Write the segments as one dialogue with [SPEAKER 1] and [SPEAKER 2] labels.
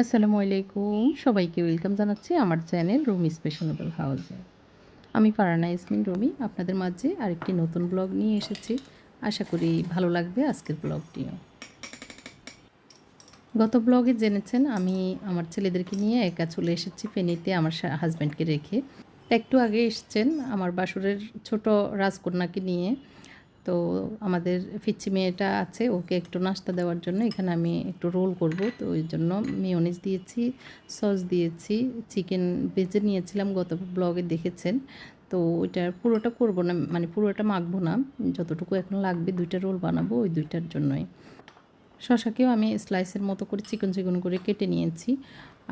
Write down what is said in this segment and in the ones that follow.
[SPEAKER 1] আসসালামু আলাইকুম। সবাইকে ওয়েলকাম জানাচ্ছি আমার চ্যানেল রুমি স্পেশনেবল হাউসে আমি পারানা ইসমিন রুমি, আপনাদের মাঝে আরেকটি নতুন ব্লগ নিয়ে এসেছি। আশা করি ভালো লাগবে আজকের ব্লগটিও। গত ব্লগে জেনেছেন আমি আমার ছেলেদেরকে নিয়ে একা চলে এসেছি ফেনীতে আমার হাজব্যান্ডকে রেখে। একটু আগে এসছেন আমার বাসুরের ছোট রাজকন্যাকে নিয়ে। তো আমাদের ফিচ্ছি মেয়েটা আছে, ওকে একটু নাস্তা দেওয়ার জন্য এখানে আমি একটু রোল করব। তো ওই জন্য মিওনিজ দিয়েছি, সস দিয়েছি, চিকেন ভেজে নিয়েছিলাম, গত ব্লগে দেখেছেন। তো ওইটা পুরোটা করব না মানে পুরোটা মাখবো না, যতটুকু এখন লাগবে দুইটা রোল বানাবো ওই দুইটার জন্যই। শশাকেও আমি স্লাইসের মতো করে চিকন চিকন করে কেটে নিয়েছি।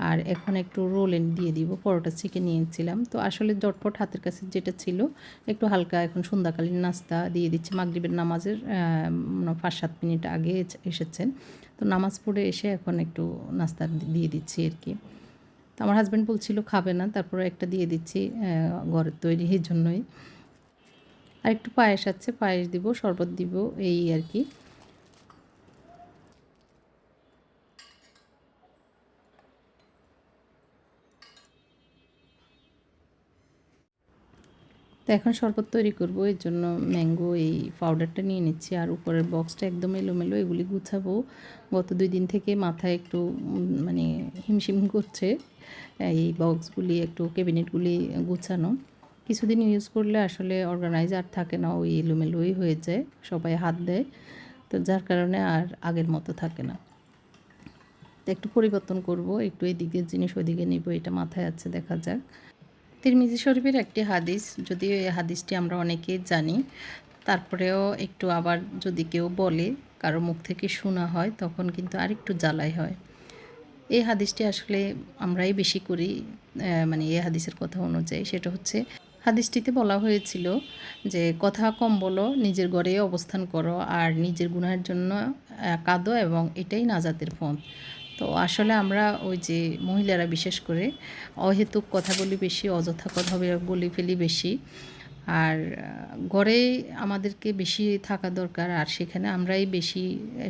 [SPEAKER 1] আর এখন একটু রোল দিয়ে দিব, পরোটা চিকেন নিয়েছিলাম। তো আসলে জটপট হাতের কাছে যেটা ছিল, একটু হালকা এখন সন্ধ্যাকালীন নাস্তা দিয়ে দিচ্ছি। মাগরিবের নামাজের পাঁচ সাত মিনিট আগে এসেছেন। তো নামাজ পড়ে এসে এখন একটু নাস্তা দিয়ে দিচ্ছি আর কি। তো আমার হাজব্যান্ড বলছিল, খাবে না। তারপরে একটা দিয়ে দিচ্ছি ঘরের তৈরি এই জন্যই। আর একটু পায়েস আছে, পায়েস দিব, শরবত দিব, এই আর কি। তো এখন শরবত তৈরি করব, এর জন্য ম্যাঙ্গো এই পাউডারটা নিয়ে নিচ্ছি, আর উপরের বক্সটা একদম এলোমেলো, এগুলি গুছাবো। গত দুই দিন থেকে মাথায় একটু মানে হিমশিম করছে, এই বক্সগুলি, একটু ক্যাবিনেটগুলি গুছানো। কিছুদিন ইউজ করলে আসলে অর্গানাইজ আর থাকে না, ওই এলোমেলোই হয়ে যায়, সবাই হাত দেয়, তো যার কারণে আর আগের মতো থাকে না। একটু পরিবর্তন করব, একটু এই দিকের জিনিস ওইদিকে নিব, এটা মাথায় আছে, দেখা যাক। তিরমিজি শরীফের একটি হাদিস যদিও এই হাদিসটি আমরা অনেকেই জানি, তারপরেও একটু আবার যদি কেউ বলে, কারও মুখ থেকে শোনা হয়, তখন কিন্তু আরেকটু জ্বালাই হয়। এই হাদিসটি আসলে আমরাই বেশি করি মানে এই হাদিসের কথা অনুযায়ী। সেটা হচ্ছে, হাদিসটিতে বলা হয়েছিল যে, কথা কম বলো, নিজের ঘরে অবস্থান করো, আর নিজের গুণের জন্য কাঁদো এবং এটাই নাজাতের ফোন তো আসলে আমরা ওই যে মহিলারা বিশেষ করে অহেতুক কথা বলি বেশি, অযথা কথা বলি ফেলি বেশি। আর ঘরে আমাদেরকে বেশি থাকা দরকার, আর সেখানে আমরাই বেশি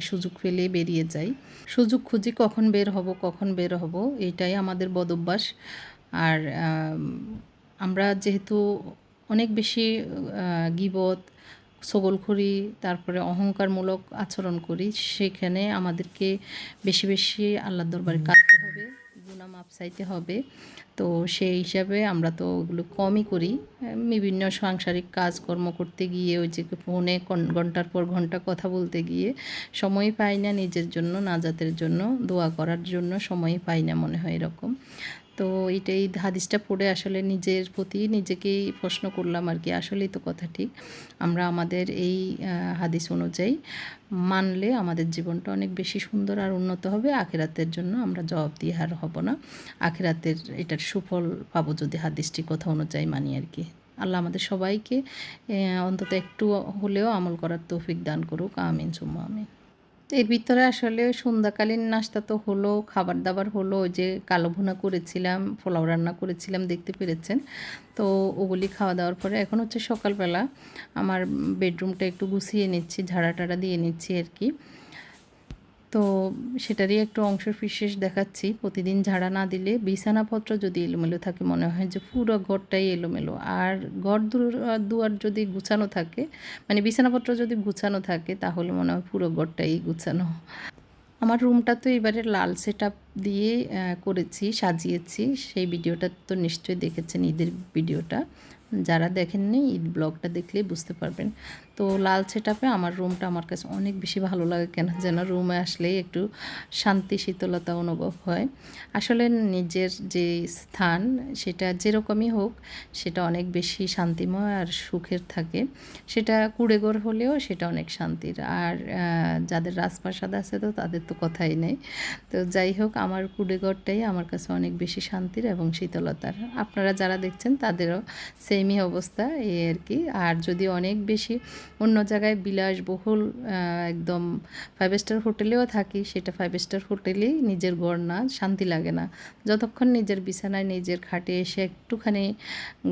[SPEAKER 1] সুযোগ পেলে বেরিয়ে যাই। সুযোগ খুঁজি কখন বের হব, কখন বের হব, এটাই আমাদের বদভ্যাস আর আমরা যেহেতু অনেক বেশি গিবত সগলখড়ি তারপরে অহংকারমূলক আচরণ করি সেখানে আমাদেরকে বেশি বেশি আল্লাহ দরবারে কাঁদতে হবে গুণা মাপ চাইতে হবে। তো সেই হিসাবে আমরা তো ওগুলো কমই করি। বিভিন্ন সাংসারিক কাজকর্ম করতে গিয়ে ওই যে ফোনে ঘণ্টার পর ঘণ্টা কথা বলতে গিয়ে সময় পাই না নিজের জন্য নাজাতের জন্য দোয়া করার জন্য সময় পাই না মনে হয় এরকম। তো এইটাই হাদিসটা পড়ে আসলে নিজের প্রতি নিজেকেই প্রশ্ন করলাম আর কি, আসলেই তো কথা ঠিক। আমরা আমাদের এই হাদিস অনুযায়ী মানলে আমাদের জীবনটা অনেক বেশি সুন্দর আর উন্নত হবে, আখেরাতের জন্য আমরা জবাব দিয়ে হার হব না। আখেরাতের এটার সুফল পাবো যদি হাদিসটি কথা অনুযায়ী মানি আর কি। আল্লাহ আমাদের সবাইকে অন্তত একটু হলেও আমল করার তৌফিক দান করুক, আমিন, সুম্মা আমিন। এর ভিতরে আসলে সন্ধ্যাকালীন নাস্তা তো হলো খাবার দাবার হলো যে কালো ভুনা করেছিলাম, পোলাও রান্না করেছিলাম, দেখতে পেরেছেন। তো ওগুলি খাওয়া দাওয়ার পরে এখন হচ্ছে সকালবেলা আমার বেডরুমটা একটু গুছিয়ে নিচ্ছি ঝাড়া টাড়া দিয়ে নিচ্ছি আর কি। তো সেটারই একটু অংশ বিশেষ দেখাচ্ছি। প্রতিদিন ঝাড়া না দিলে বিছানাপত্র যদি এলোমেলো থাকে, মনে হয় যে পুরো ঘরটাই এলোমেলো। আর ঘর দুয়ার যদি গুছানো থাকে মানে বিছানাপত্র যদি গুছানো থাকে, তাহলে মনে হয় পুরো ঘরটাই গুছানো। আমার রুমটা তো এবারে লাল সেট দিয়ে করেছি, সাজিয়েছি। সেই ভিডিওটা তো নিশ্চয়ই দেখেছেন, ঈদের ভিডিওটা। যারা দেখেননি, ঈদ ব্লগটা দেখলেই বুঝতে পারবেন। তো লাল সেটাপে আমার রুমটা আমার কাছে অনেক বেশি ভালো লাগে, কেন যেন রুমে আসলেই একটু শান্তি, শীতলতা অনুভব হয়। আসলে নিজের যে স্থান, সেটা যেরকমই হোক, সেটা অনেক বেশি শান্তিময় আর সুখের থাকে। সেটা কুড়েঘর হলেও সেটা অনেক শান্তির। আর যাদের রাজপ্রাসাদ আছে তো তাদের তো কথাই নেই। তো যাই হোক আমার কুড়েঘরটাই আমার কাছে অনেক বেশি শান্তির এবং শীতলতার। আপনারা যারা দেখছেন, তাদেরও সেমই অবস্থা, এই আর কি। আর যদি অনেক বেশি অন্য জায়গায় বিলাসবহুল একদম ফাইভ স্টার হোটেলেও থাকি, সেটা ফাইভ স্টার হোটেলেই নিজের ঘর না, শান্তি লাগে না। যতক্ষণ নিজের বিছানায় নিজের খাটে এসে একটুখানি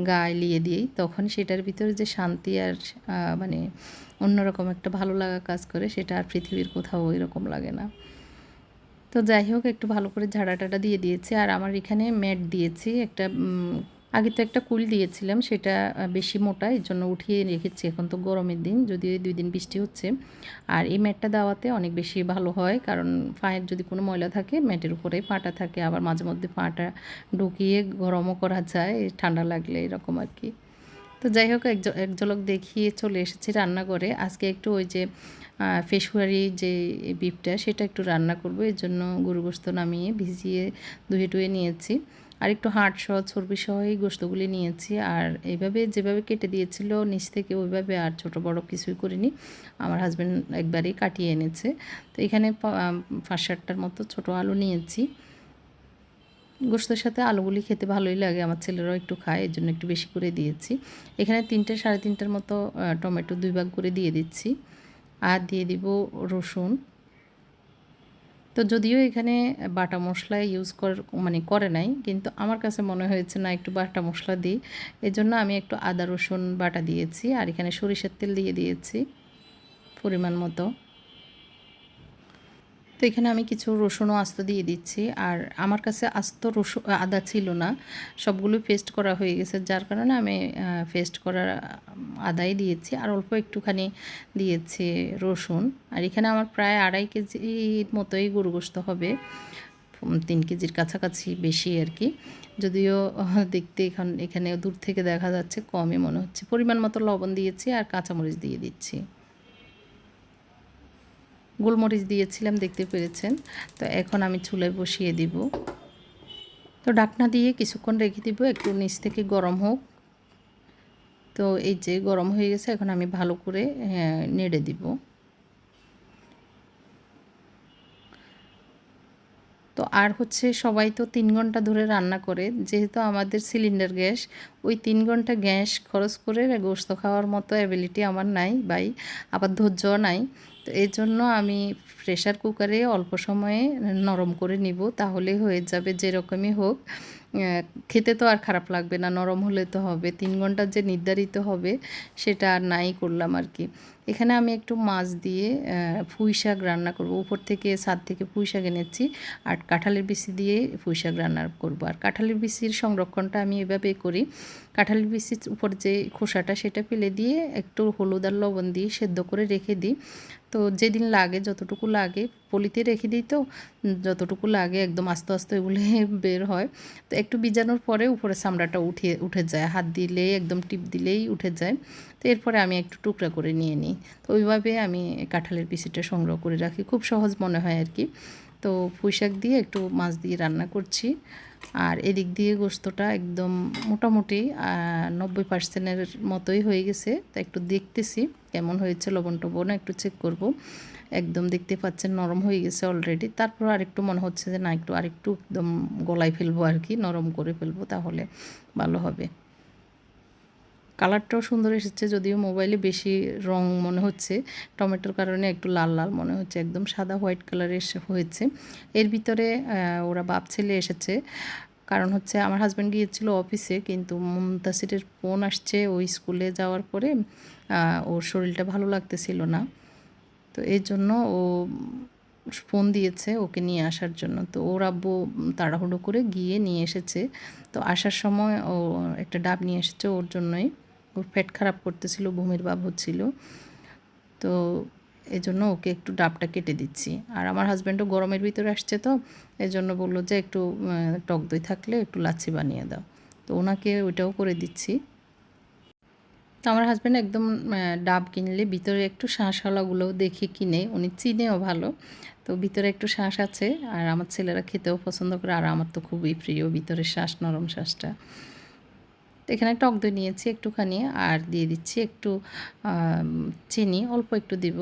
[SPEAKER 1] গা এলিয়ে দিই, তখন সেটার ভিতরে যে শান্তি আর মানে অন্যরকম একটা ভালো লাগা কাজ করে, সেটা আর পৃথিবীর কোথাও ওই রকম লাগে না। তো যাই হোক, একটু ভালো করে ঝাড়া টাড়া দিয়ে দিয়েছি। আর আমার এখানে ম্যাট দিয়েছি, একটা আগে তো একটা কুল দিয়েছিলাম, সেটা বেশি মোটা এই জন্য উঠিয়ে রেখেছি। এখন তো গরমের দিন, যদিও দুই দিন বৃষ্টি হচ্ছে। আর এই ম্যাটটা দেওয়াতে অনেক বেশি ভালো হয়, কারণ পায়ের যদি কোনো ময়লা থাকে, ম্যাটের উপরে পাটা থাকে। আবার মাঝে মধ্যে পাটা ঢুকিয়ে গরমও করা যায়, ঠান্ডা লাগলে এরকম আর কি। তো যাই হোক, এক ঝলক দেখিয়ে চলে এসেছি রান্নাঘরে আজকে একটু ওই যে ফেসুয়ারি যে বিপটা, সেটা একটু রান্না করব। এর জন্য গরু গোস্ত নামিয়ে ভিজিয়ে ধুয়ে টুয়ে নিয়েছি। আর একটু হাট সহ, চর্বি সহ এই গোস্তগুলি নিয়েছি। আর এইভাবে যেভাবে কেটে দিয়েছিল নিচ থেকে, ওইভাবে আর ছোট বড় কিছুই করিনি। আমার হাজব্যান্ড একবারেই কাটিয়ে এনেছে। তো এখানে সাতটার মতো ছোট আলু নিয়েছি। গোস্তের সাথে আলুগুলি খেতে ভালোই লাগে, আমার ছেলেরাও একটু খায়, এর জন্য একটু বেশি করে দিয়েছি। এখানে তিনটে, সাড়ে তিনটার মতো টমেটো দুই ভাগ করে দিয়ে দিচ্ছি। আর দিয়ে দিব রসুন। তো যদিও এখানে বাটা মশলা ইউজ কর মানে করে নাই, কিন্তু আমার কাছে মনে হয়েছে, না, একটু বাটা মশলা দিই। এজন্য আমি একটু আদা, রসুন বাটা দিয়েছি, আর এখানে সরিষার তেল দিয়ে দিয়েছি, পরিমাণ মতো। তো এখানে আমি কিছু রসুনও আস্ত দিয়ে দিচ্ছি। আর আমার কাছে আস্ত রসুন আদা ছিল না। সবগুলো পেস্ট করা হয়ে গেছে। যার কারণে আমি পেস্ট করার আদাই দিয়েছি। আর অল্প একটুখানি দিয়েছি রসুন। আর এখানে আমার প্রায় আড়াই কেজির মতোই গরু গোস্ত হবে তিন কেজির কাছাকাছি বেশি আর কি। যদিও, দেখতে এখন এখানে দূর থেকে দেখা যাচ্ছে, কমই মনে হচ্ছে। পরিমাণ মতো লবণ দিয়েছি আর কাঁচামরিচ দিয়ে দিচ্ছি। গোলমরিচ দিয়েছিলাম দেখতে পেরেছেন? তো এখন আমি চুলায় বসিয়ে দিব। তো ডাকনা দিয়ে কিছুক্ষণ রেখে দিব একটু নিচ থেকে গরম হোক। তো এই যে গরম হয়ে গেছে এখন আমি ভালো করে হ্যাঁ, নেড়ে দিব। তো আর হচ্ছে সবাই তো তিন ঘণ্টা ধরে রান্না করে যেহেতু আমাদের সিলিন্ডার গ্যাস ওই তিন ঘণ্টা গ্যাস খরচ করে গোস্ত খাওয়ার মতো অ্যাবিলিটি আমার নাই বাই আবার ধৈর্যও নাই। তো এর জন্য আমি প্রেশার কুকারে অল্প সময়ে নরম করে নিব, তাহলে হয়ে যাবে যেরকমই হোক। খেতে তো আর খারাপ লাগবে না, নরম হলে তো হবে। তিন ঘণ্টার যে নির্ধারিত হবে, সেটা আর নাই করলাম আর কি। এখানে আমি একটু মাছ দিয়ে পুঁই শাক রান্না করব। উপর থেকে ছাদ থেকে পুঁই শাক এনেছি আর কাঁঠালের বিচি দিয়ে পুঁই শাক রান্না করব। আর কাঁঠালের বিচির সংরক্ষণটা আমি এভাবে করি। কাঁঠালের বিচির উপর যে খোসাটা, সেটা ফেলে দিয়ে একটু হলুদ আর লবণ দিয়ে সেদ্ধ করে রেখে দিই। তো যেদিন লাগে, যতটুকু লাগে, পলিতে রেখে দিই তো, যতটুকু লাগে একদম আস্তে আস্তে এগুলো বের হয়। তো একটু বিজানোর পরে উপরে চামড়াটা উঠে উঠে যায়। হাত দিলেই, একদম টিপ দিলেই উঠে যায়। তো এরপরে আমি একটু টুকরা করে নিয়ে নিই। তো ওইভাবে আমি কাঁঠালের পিসিটা সংগ্রহ করে রাখি। খুব সহজ মনে হয় আর কি। তো পুঁইশাক দিয়ে একটু মাছ দিয়ে রান্না করছি। আর এদিক দিয়ে গোস্তটা একদম মোটামুটি নব্বই পার্সেন্টের মতোই হয়ে গেছে। তো একটু দেখতেছি। কেমন হয়েছে লবণ টবণ একটু চেক করব। একদম দেখতে পাচ্ছেন নরম হয়ে গেছে অলরেডি তারপর আরেকটু মনে হচ্ছে যে না, একটু আরেকটু একদম গলায় ফেলব আর কি, নরম করে ফেলব তাহলে ভালো হবে। কালারটাও সুন্দর এসেছে, যদিও মোবাইলে বেশি রং মনে হচ্ছে। টমেটোর কারণে একটু লাল লাল মনে হচ্ছে, একদম সাদা হোয়াইট কালার এসে হয়েছে। এর ভিতরে ওরা বাপ ছেলে এসেছে। কারণ হচ্ছে আমার হাজব্যান্ড গিয়েছিল অফিসে কিন্তু মুমতাসিরের ফোন আসছে ওই স্কুলে যাওয়ার পরে ওর শরীরটা ভালো লাগতেছিল না। তো এই জন্য ও ফোন দিয়েছে ওকে নিয়ে আসার জন্য। তো ওর আব্বু তাড়াহুড়ো করে গিয়ে নিয়ে এসেছে। তো আসার সময় ও একটা ডাব নিয়ে এসেছে ওর জন্যই। ওর পেট খারাপ করতেছিল, বমির ভাব হচ্ছিল। তো এই জন্য ওকে একটু ডাবটা কেটে দিচ্ছি। আর আমার হাজব্যান্ডও গরমের ভিতরে আসছে তো এই জন্য বলল যে একটু টক দই থাকলে একটু লাচ্ছি বানিয়ে দাও। তো ওনাকে ওইটাও করে দিচ্ছি। তো আমার হাজব্যান্ড একদম ডাব কিনলে ভিতরে একটু শাঁসওয়ালাগুলোও দেখে কিনে, উনি চিনেও ভালো। তো ভিতরে একটু শ্বাস আছে, আর আমার ছেলেরা খেতেও পছন্দ করে, আর আমার তো খুবই প্রিয় ভিতরে শ্বাস নরম শ্বাসটা তো এখানে টক দই নিয়েছি একটুখানি, আর দিয়ে দিচ্ছি একটু চিনি, অল্প একটু দিব।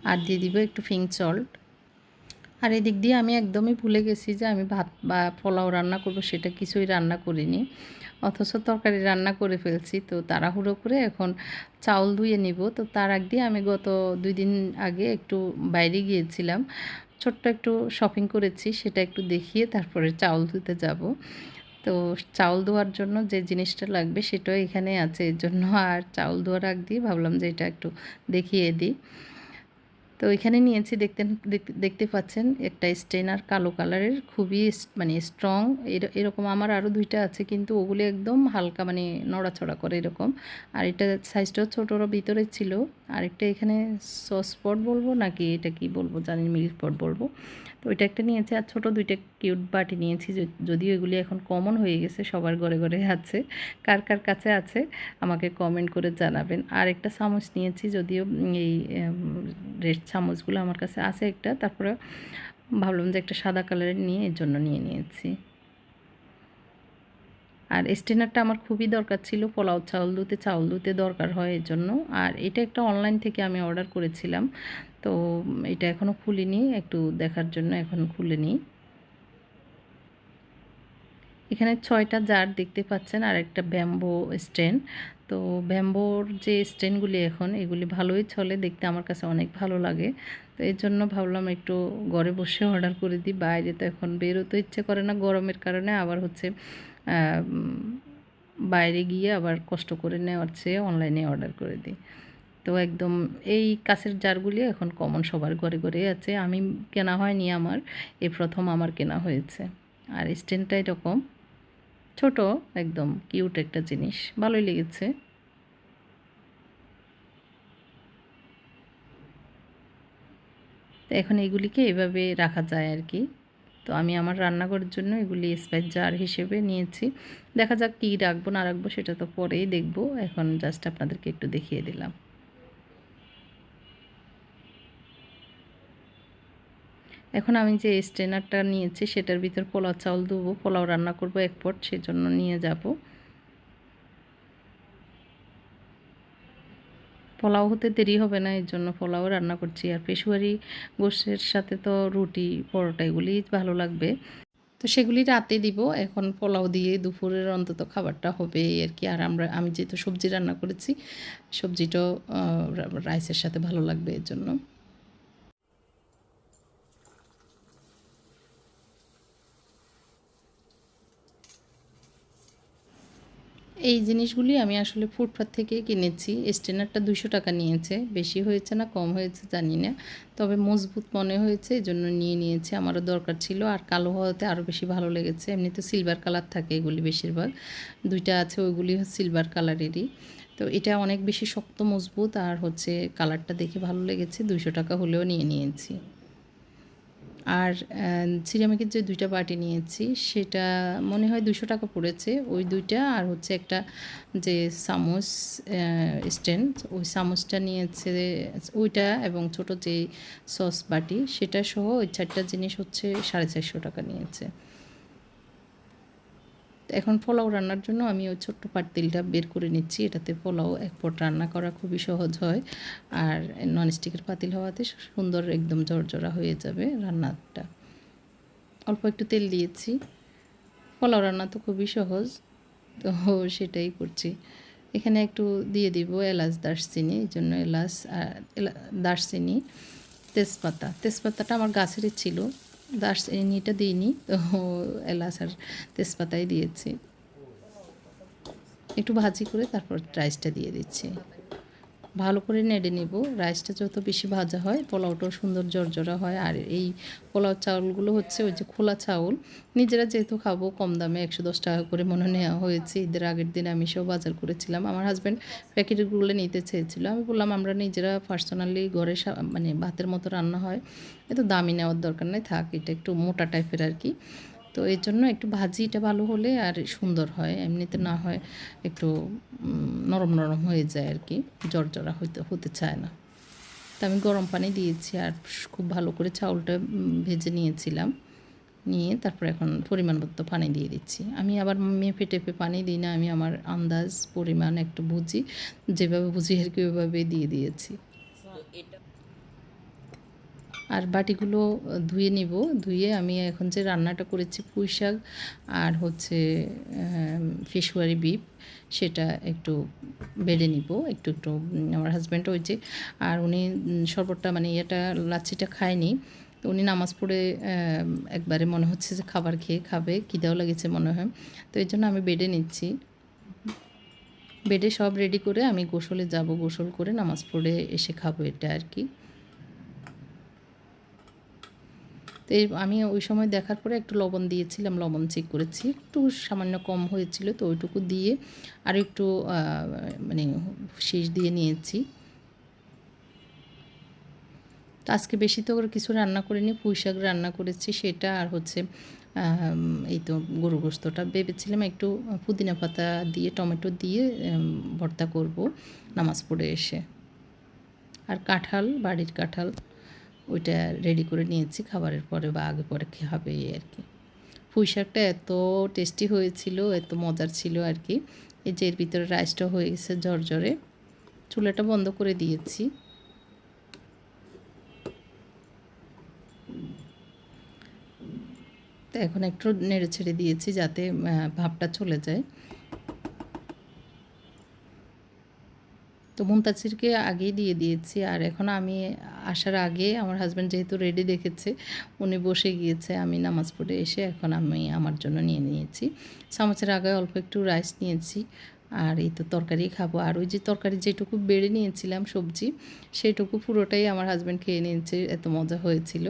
[SPEAKER 1] আর দিয়ে দিব একটু পিঙ্ক সল্ট। আর এদিক দিয়ে আমি একদমই ভুলে গেছি যে আমি ভাত বা পোলাও রান্না করব, সেটা কিছুই রান্না করিনি। অথচ তরকারি রান্না করে ফেলছি, তো তাড়াহুড়ো করে এখন চাউল ধুয়ে নিব। তো তার আগ দিয়ে আমি গত দুই দিন আগে একটু বাইরে গিয়েছিলাম। ছোট্ট একটু শপিং করেছি, সেটা একটু দেখিয়ে তারপরে চাউল ধুতে যাব। তো চাউল ধোয়ার জন্য যে জিনিসটা লাগবে সেটাও এখানে আছে। এর জন্য আর চাউল ধোয়ার আগ দিয়ে ভাবলাম যে এটা একটু দেখিয়ে দিই। তো এখানে নিয়েছি দেখতে, দেখতে- পাচ্ছেন একটা স্টেনার কালো কালারের খুবই মানে স্ট্রং এরকম আমার আরও দুইটা আছে, কিন্তু ওগুলো একদম হালকা মানে নড়াচড়া করে এরকম। আর এটা সাইজটাও ছোটোর ভিতরে ছিল। আরেকটা এখানে সস পট বলব নাকি এটা কি বলব? জানি মিল্ক পট বলব। তো ওইটা একটা নিয়েছি আর ছোটো দুইটা কিউট বাটি নিয়েছি যদিও এগুলি এখন কমন হয়ে গেছে, সবার ঘরে ঘরে আছে, কার কার কাছে আছে আমাকে কমেন্ট করে জানাবেন। আর একটা চামচ নিয়েছি যদিও এই রেড চামচগুলো আমার কাছে আছে একটা, তারপরে ভাবলাম যে একটা সাদা কালারের নিয়ে এর জন্য নিয়ে নিয়েছি। আর স্টেনারটা আমার খুবই দরকার ছিল, পোলাও চাউল দুতে চাউল দুতে দরকার হয় এর জন্য আর এটা একটা অনলাইন থেকে আমি অর্ডার করেছিলাম, তো এটা এখনও খুলিনি, একটু দেখার জন্য এখন খুলে নিই এখানে ছয়টা জার দেখতে পাচ্ছেন, আর একটা ব্যাম্বো স্ট্যান্ড। তো ব্যাম্বোর যে স্ট্যান্ডগুলি এখন, এগুলি ভালোই চলে, দেখতে আমার কাছে অনেক ভালো লাগে। তো এর জন্য ভাবলাম একটু ঘরে বসে অর্ডার করে দিই, বাইরে তো এখন বেরোতে ইচ্ছে করে না গরমের কারণে, আবার হচ্ছে বাইরে গিয়ে আবার কষ্ট করে নেওয়ার চেয়ে অনলাইনে অর্ডার করে দিই। তো একদম এই কাছের জারগুলি এখন কমন সবার ঘরে ঘরে আছে। আমি কেনা হয়নি আমার, এই প্রথম আমার কেনা হয়েছে। আর স্ট্যান্ডটা এরকম, ছোট, একদম কিউট একটা জিনিস। ভালোই লেগেছে। তো এখন এগুলিকে এভাবে রাখা যায় আর কি। তো আমি আমার রান্নাঘরের জন্য এগুলি স্পাইস জার হিসেবে নিয়েছি। দেখা যাক কী রাখব, না রাখব সেটা তো পরেই দেখব। এখন জাস্ট আপনাদেরকে একটু দেখিয়ে দিলাম। এখন আমি যে স্ট্রেনারটা নিয়েছি সেটার ভিতর পোলাও চাউল দেবো। পোলাও রান্না করব এক পট, সেজন্য নিয়ে যাব। পোলাও হতে দেরি হবে না, এর জন্য পোলাও রান্না করছি। আর পেশুয়ারি গোষ্ঠের সাথে তো রুটি, পরোটা এগুলি ভালো লাগবে। তো সেগুলি রাতে দিব, এখন পোলাও দিয়ে দুপুরের অন্তত খাবারটা হবে আর কি। আর আমরা, আমি যেহেতু সবজি রান্না করেছি, সবজিটাও রাইসের সাথে ভালো লাগবে এর জন্য। এই জিনিসগুলি আমি আসলে ফুটপাথ থেকে কিনেছি। স্টেনারটা দুশো টাকা নিয়েছে। বেশি হয়েছে না, কম হয়েছে জানি না। তবে মজবুত মনে হয়েছে এই জন্য নিয়ে নিয়েছি। আমারও দরকার ছিল। আর কালো হওয়াতে আরও বেশি ভালো লেগেছে। এমনিতে সিলভার কালার থাকে এগুলি বেশিরভাগ। দুইটা আছে, ওইগুলি সিলভার কালারেরই তো এটা অনেক বেশি শক্ত, মজবুত। আর হচ্ছে কালারটা দেখে ভালো লেগেছে। দুশো টাকা হলেও নিয়ে নিয়েছি। আর সিরামিকের যে দুইটা বাটি নিয়েছি, সেটা মনে হয় দুশো টাকা পড়েছে। ওই দুইটা আর হচ্ছে একটা যে সামোস স্ট্যান্ড, ওই সামোসটা নিয়েছে, ওইটা এবং ছোট যে সস বাটি, সেটা সহ ওই চারটা জিনিস হচ্ছে সাড়ে চারশো টাকা নিয়েছে। এখন পোলাও রান্নার জন্য আমি ওই ছোট্ট পাতিলটা বের করে নিচ্ছি। এটাতে পোলাও এক পট রান্না করা খুবই সহজ হয়। আর ননস্টিকের পাতিল হওয়াতে সুন্দর একদম জর্জরা হয়ে যাবে রান্নাটা। অল্প একটু তেল দিয়েছি। পোলাও রান্না তো খুবই সহজ, তো সেটাই করছি। এখানে একটু দিয়ে দিব এলাচ, দারচিনি, এই জন্য এলাচ আর এলা- দারচিনি, তেজপাতা। তেজপাতাটা আমার গাছেরই ছিল। দারচিনিটা দিইনি তো এলাচ আর তেজপাতাই দিয়েছি। একটু ভাজি করে তারপর রাইসটা দিয়ে দিচ্ছি। ভালো করে নেড়ে নেব। রাইসটা যত বেশি ভাজা হয়, পোলাওটাও সুন্দর জর্জরা হয়। আর এই পোলাও চাউলগুলো হচ্ছে ওই যে খোলা চাউল। নিজেরা যেহেতু খাব, কম দামে একশো দশ টাকা করে মনে নেওয়া হয়েছে। ঈদের আগের দিন আমি সব বাজার করেছিলাম। আমার হাজব্যান্ড প্যাকেটগুলো নিতে চেয়েছিল। আমি বললাম, আমরা নিজেরা পার্সোনালি ঘরে মানে ভাতের মতো রান্না হয়। এত দামি নেওয়ার দরকার নেই। থাক, এটা একটু মোটা টাইপের আর কি। তো এর জন্য একটু ভাজিটা ভালো হলে আর সুন্দর হয়, এমনিতে না হয় একটু নরম নরম হয়ে যায় আর কি জর্জরা হইতে, হতে চায় না। তো আমি গরম পানি দিয়েছি আর খুব ভালো করে চাউলটা ভেজে নিয়েছিলাম। নিয়ে তারপর এখন পরিমাণ মতো পানি দিয়ে দিচ্ছি। আমি আবার মেপে টেপে পানি দিই না, আমি আমার আন্দাজ, পরিমাণ একটু বুঝি, যেভাবে বুঝি আর কি ওইভাবে দিয়ে দিয়েছি। আর বাটিগুলো ধুয়ে নিব। ধুয়ে আমি এখন যে রান্নাটা করেছি পুঁই শাক আর হচ্ছে ফিশওয়ারি বিপ সেটা একটু বেড়ে নিব। একটু একটু আমার হাজব্যান্ড যে, আর উনি শরবতটা মানে ইয়েটা, লাচ্ছিটা খায়নি। উনি নামাজ পড়ে একবারে মনে হচ্ছে যে খাবার খেয়ে খাবে, খিদেও লেগেছে মনে হয়। তো এই জন্য আমি বেডে নিচ্ছি। বেডে সব রেডি করে আমি গোসলে যাব। গোসল করে নামাজ পড়ে এসে খাব এটা আর কি। তো আমি ওই সময় দেখার পরে একটু লবণ দিয়েছিলাম, লবণ চেক করেছি। একটু সামান্য কম হয়েছিল তো ওইটুকু দিয়ে আর একটু মানে শীষ দিয়ে নিয়েছি। তো আজকে বেশি তো কিছু রান্না করিনি, পুঁই শাক রান্না করেছি, সেটা আর হচ্ছে এই তো গরু গোস্তটা ভেবেছিলাম একটু পুদিনা পাতা দিয়ে, টমেটো দিয়ে ভর্তা করব, নামাজ পড়ে এসে। আর কাঁঠাল, বাড়ির কাঁঠাল। ওইটা রেডি করে নিয়েছি, খাবারের পরে বা আগে পরে এই আর কি। পুঁই শাকটা এত টেস্টি হয়েছিল, এত মজার ছিল আর কি। এই যে এর ভিতরে রাইসটা হয়ে গেছে ঝরঝরে। চুলাটা বন্ধ করে দিয়েছি। তো এখন একটু নেড়ে ছেড়ে দিয়েছি যাতে ভাবটা চলে যায়। তো মুমতাজিরকে আগেই দিয়ে দিয়েছি। আর এখন আমি আসার আগে আমার হাজব্যান্ড যেহেতু রেডি দেখেছে, উনি বসে গিয়েছে, আমি নামাজ পড়ে এসে এখন আমি আমার জন্য নিয়ে নিয়েছি। চামচের আগে অল্প একটু রাইস নিয়েছি। আর এই তো তরকারি খাব। আর ওই যে তরকারি যেটুকু বেড়ে নিয়েছিলাম সবজি সেইটুকু পুরোটাই আমার হাজব্যান্ড খেয়ে নিয়েছে, এত মজা হয়েছিল।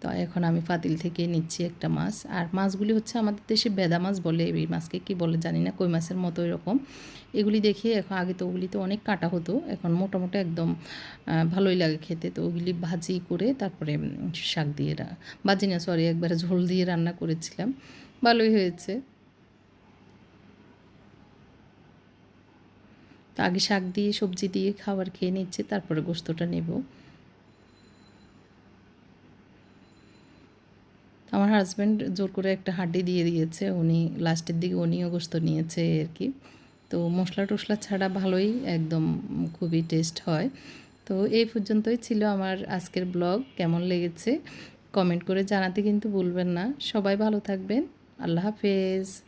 [SPEAKER 1] তো এখন আমি পাতিল থেকে নিচ্ছি একটা মাছ। আর মাছগুলি হচ্ছে আমাদের দেশে বেদা মাছ বলে, এই মাছকে কি বলে জানি না, কই মাছের মতো এরকম। এগুলি দেখে এখন আগে তো ওগুলি তো অনেক কাটা হতো, এখন মোটামুটি একদম ভালোই লাগে খেতে। তো ওগুলি ভাজি করে তারপরে শাক দিয়ে ভাজি না সরি একবারে ঝোল দিয়ে রান্না করেছিলাম। ভালোই হয়েছে। তো আগে শাক দিয়ে, সবজি দিয়ে খাবার খেয়ে নিচ্ছে, তারপরে গোস্তটা নেব। আমার হাজব্যান্ড জোর করে একটা হাড্ডি দিয়ে দিয়েছে, উনি লাস্টের দিকে উনিও গোস্ত নিয়েছে আর কি। তো মশলা টশলা ছাড়া ভালোই, একদম খুবই টেস্ট হয়। তো এই পর্যন্তই ছিল আমার আজকের ব্লগ কেমন লেগেছে? কমেন্ট করে জানাতে কিন্তু ভুলবেন না। সবাই ভালো থাকবেন, আল্লাহ হাফেজ।